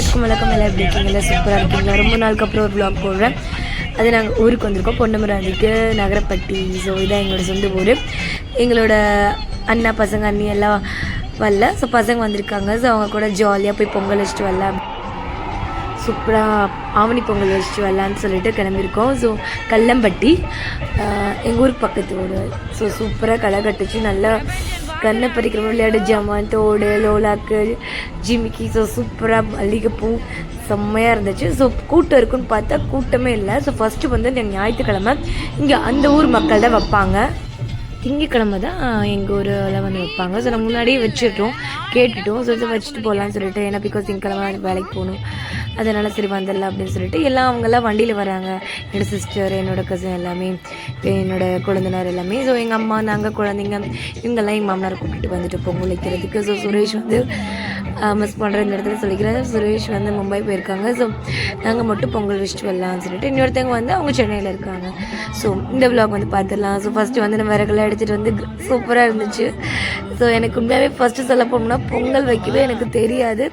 எல்லாத்துக்கும் வணக்கம். எல்லாம் எப்படி இருக்கீங்களா சூப்பராக இருக்கீங்களா? ரொம்ப நாளுக்கு அப்புறம் ஒரு விளாக் போடுறேன். அது நாங்கள் ஊருக்கு வந்திருக்கோம். பொன்னமராதிக்கு நகரப்பட்டி. ஸோ இதான் எங்களோட சொந்த ஊர். எங்களோட அண்ணா பசங்க அண்ணி எல்லாம் வரல. ஸோ பசங்க வந்திருக்காங்க. ஸோ அவங்க கூட ஜாலியாக போய் பொங்கல் வச்சுட்டு வரலாம். சூப்பராக ஆவணி பொங்கல் வச்சுட்டு வரலான்னு சொல்லிட்டு கிளம்பியிருக்கோம். ஸோ கல்லம்பட்டி எங்கள் ஊருக்கு பக்கத்து ஊர் ஸோ சூப்பராக களை கட்டுச்சு. நல்லா கண்ணை பறிக்கிற விளையாடு. ஜமான் தோடு லோலாக்கு ஜிமிக்கி ஸோ சூப்பராக மல்லிகைப்பூ செம்மையாக இருந்துச்சு. ஸோ கூட்டம் இருக்குன்னு பார்த்தா கூட்டமே இல்லை. ஸோ ஃபஸ்ட்டு வந்து இந்த ஞாயிற்றுக்கிழமை இங்கே அந்த ஊர் மக்கள் தான் வைப்பாங்க. திங்கக்கிழமை தான் எங்கள் ஊரில் வந்து வைப்பாங்க. ஸோ நம்ம முன்னாடியே வச்சுட்டோம் கேட்டுட்டோம். ஸோ வச்சுட்டு போகலான்னு சொல்லிட்டு ஏன்னா பிகாஸ் திங்கக்கிழமை வேலைக்கு போகணும். அதனால் சரி வந்துடலாம் அப்படின்னு சொல்லிட்டு எல்லாம் அவங்கெல்லாம் வண்டியில் வராங்க. என்னோட சிஸ்டர் என்னோட கசின் எல்லாமே என்னோடய என்னோட குழந்தைனார் எல்லாமே. ஸோ எங்கள் அம்மா நாங்கள் குழந்தைங்க இவங்கெல்லாம் எங்கள் மாமனார் கூப்பிட்டு வந்துட்டு பொங்கல் வைக்கிறதுக்கு. ஸோ சுரேஷ் வந்து மிஸ் பண்ணுற இந்த இடத்துல சொல்லிக்கிறேன். சுரேஷ் வந்து மும்பை போயிருக்காங்க. ஸோ நாங்கள் மட்டும் பொங்கல் வச்சுட்டு வரலாம்னு சொல்லிட்டு இன்னொருத்தவங்க வந்து அவங்க சென்னையில் இருக்காங்க. ஸோ இந்த விலாக் வந்து பார்த்துடலாம் ஸோ ஃபஸ்ட்டு வந்து நம்ம விறகுலாம் எடுத்துகிட்டு வந்து சூப்பராக இருந்துச்சு. ஸோ எனக்கு உண்மையாகவே ஃபஸ்ட்டு சொல்ல போனோம்னா பொங்கல் வைக்கவே எனக்கு தெரியாது.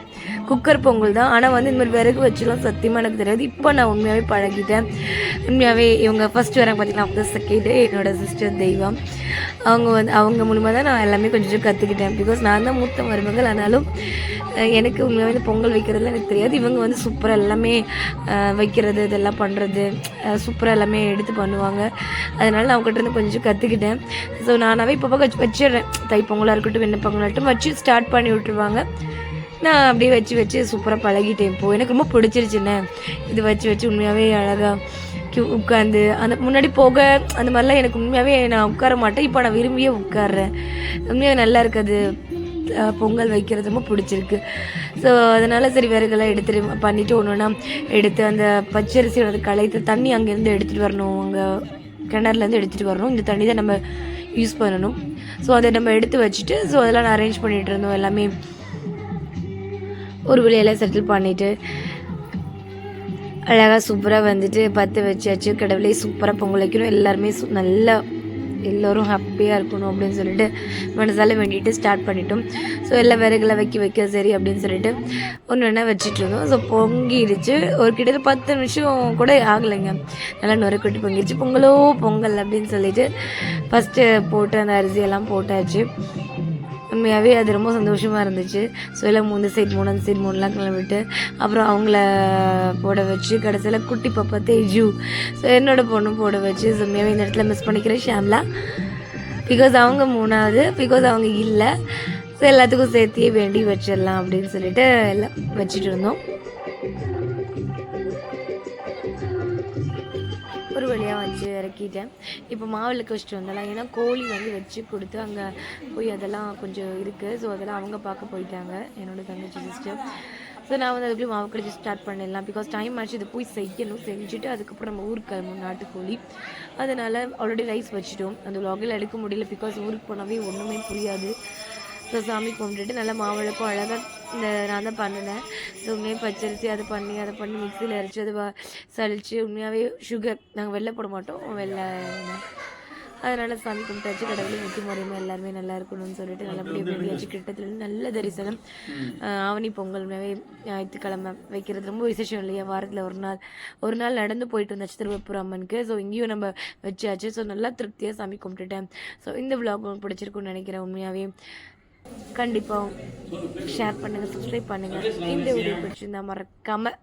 குக்கர் பொங்கல் தான். ஆனால் வந்து இந்த மாதிரி விறகு வச்சுலாம் சத்தியமாக எனக்கு தெரியாது. இப்போ நான் உண்மையாகவே பழகிட்டேன். உண்மையாகவே இவங்க ஃபஸ்ட்டு வராங்க பார்த்தீங்கன்னா அப்போ செகண்டு என்னோட சிஸ்டர் தெய்வம். அவங்க வந்து அவங்க மூலிமா தான் நான் எல்லாமே கொஞ்சம் கற்றுக்கிட்டேன் பிகாஸ் நான் தான் மூத்த மருமகள். ஆனாலும் எனக்கு உண்மையாகவே இந்த பொங்கல் வைக்கிறதுலாம் எனக்கு தெரியாது. இவங்க வந்து சூப்பராக எல்லாமே வைக்கிறது இதெல்லாம் பண்ணுறது சூப்பராக எல்லாமே எடுத்து பண்ணுவாங்க. அதனால நான் அவங்ககிட்ட இருந்து கொஞ்சம் கற்றுக்கிட்டேன் ஸோ நானாவே இப்போ வச்சு வச்சிடுறேன். தை பொங்கலாக இருக்கட்டும் வெண்ணெய் பொங்கலாகட்டும் வச்சு ஸ்டார்ட் பண்ணி விட்டுருவாங்க. நான் அப்படியே வச்சு வச்சு சூப்பராக பழகிட்டேன் இப்போது எனக்கு ரொம்ப பிடிச்சிருச்சுண்ணே இது வச்சு வச்சு உண்மையாகவே அழகாக உட்காந்து அந்த முன்னாடி போக அந்த மாதிரிலாம் எனக்கு உண்மையாகவே நான் உட்கார மாட்டேன். இப்போ நான் விரும்பியே உட்கார்றேன். உண்மையாக நல்லா இருக்குது. பொங்கல் வைக்கிறது ரொம்ப பிடிச்சிருக்கு. ஸோ அதனால் சரி விறகுலாம் எடுத்துட்டு பண்ணிவிட்டு ஒன்று ஒன்றா எடுத்து அந்த பச்சரிசியோட களைத்து தண்ணி அங்கேருந்து எடுத்துகிட்டு வரணும். அங்கே கிணறுலேருந்து எடுத்துகிட்டு வரணும். இந்த தண்ணி தான் நம்ம யூஸ் பண்ணணும். ஸோ அதை நம்ம எடுத்து வச்சுட்டு ஸோ அதெல்லாம் நான் அரேஞ்ச் பண்ணிகிட்டு இருந்தோம் எல்லாமே. ஒரு வழியெல்லாம் செட்டில் பண்ணிவிட்டு அழகாக சூப்பராக வந்துட்டு பற்ற வச்சாச்சு. கடவுளே சூப்பராக பொங்கல் வைக்கணும். எல்லாருமே நல்லா எல்லோரும் ஹாப்பியாக இருக்கணும் அப்படின்னு சொல்லிட்டு மனசால் வேண்டிட்டு ஸ்டார்ட் பண்ணிட்டோம். ஸோ எல்லா விறகுல வைக்க வைக்க சரி அப்படின்னு சொல்லிட்டு ஒன்று ஒன்றா வச்சுட்டு இருந்தோம். ஸோ பொங்கிடுச்சு. ஒரு கிட்டத்தட்ட பத்து நிமிஷம் கூட ஆகலைங்க. நல்லா நுரைக்கொட்டி பொங்கிடுச்சு. பொங்கலோ பொங்கல் அப்படின்னு சொல்லிட்டு ஃபஸ்ட்டு போட்டு அந்த அரிசியெல்லாம் போட்டாச்சு. உண்மையாகவே அது ரொம்ப சந்தோஷமாக இருந்துச்சு. ஸோ எல்லாம் மூணு சைட் மூணு அந்த சைட் மூணுலாம் கிளம்பிட்டு அப்புறம் அவங்கள போட வச்சு கடைசியில் குட்டி பாப்பா தேஜு. ஸோ என்னோட பொண்ணும் போட வச்சு ஸோ உண்மையாகவே இந்த இடத்துல மிஸ் பண்ணிக்கிறேன் ஷாம்லா பிகாஸ் அவங்க மூணாவது பிகாஸ் அவங்க இல்லை. ஸோ எல்லாத்துக்கும் சேர்த்தியே வேண்டி வச்சிடலாம் அப்படின்னு சொல்லிட்டு எல்லாம் வச்சுட்டு இருந்தோம். ஒரு வழியாக வச்சு இறக்கிட்டேன். இப்போ மாவிளக்கு வச்சுட்டு வந்தலாம் ஏன்னா கோழி வந்து வச்சு கொடுத்து அங்கே போய் அதெல்லாம் கொஞ்சம் இருக்குது ஸோ அதெல்லாம் அவங்க பார்க்க போயிட்டாங்க என்னோட தங்கச்சி சிஸ்டர் ஸோ நான் வந்து அதுக்குள்ளே மாவு கழிச்சு ஸ்டார்ட் பண்ணிடலாம் பிகாஸ் டைம் ஆச்சு இதை போய் செய்யணும் செஞ்சுட்டு அதுக்கப்புறம் நம்ம ஊருக்கு கிளம்பணும் நாட்டுக்கோழி. அதனால் ஆல்ரெடி ரைஸ் வச்சுட்டோம். அந்த லாகில் எடுக்க முடியல. பிகாஸ் ஊருக்கு போனாவே ஒன்றுமே புரியாது. ஸோ சாமி கும்பிட்டுட்டு நல்லா மாவிளக்கும் அழகாக இந்த நான் தான் பண்ணினேன். ஸோ உண்மையாக பச்சரிசி அதை பண்ணி அதை பண்ணி மிக்சியில் அரைச்சி அதை சலிச்சு உண்மையாகவே சுகர் நாங்கள் வெள்ளை போட மாட்டோம். வெள்ளை எண்ணெய். அதனால சாமி கும்பிட்டாச்சு. கடவுளை முத்தி முறையுமா எல்லாருமே நல்லா இருக்கணும்னு சொல்லிட்டு நல்லபடியாக வேண்டியாச்சு. கிட்டத்துல நல்ல தரிசனம். ஆவணி பொங்கல் உண்மையாகவே ஞாயிற்றுக்கிழமை வைக்கிறது ரொம்ப விசேஷம் இல்லையா? வாரத்தில் ஒரு நாள் ஒரு நாள் நடந்து போயிட்டு வந்தாச்சு திருவப்பூர் அம்மனுக்கு ஸோ இங்கேயும் நம்ம வச்சாச்சு. ஸோ நல்லா திருப்தியாக சாமி கும்பிட்டுட்டேன். ஸோ இந்த vlog உங்களுக்கு பிடிச்சிருக்குன்னு நினைக்கிறேன். உண்மையாகவே கண்டிப்பாக ஷேர் பண்ணுங்கள் சப்ஸ்கிரைப் பண்ணுங்கள் இந்த வீடியோ பிடிச்சிருந்தா மறக்காமல்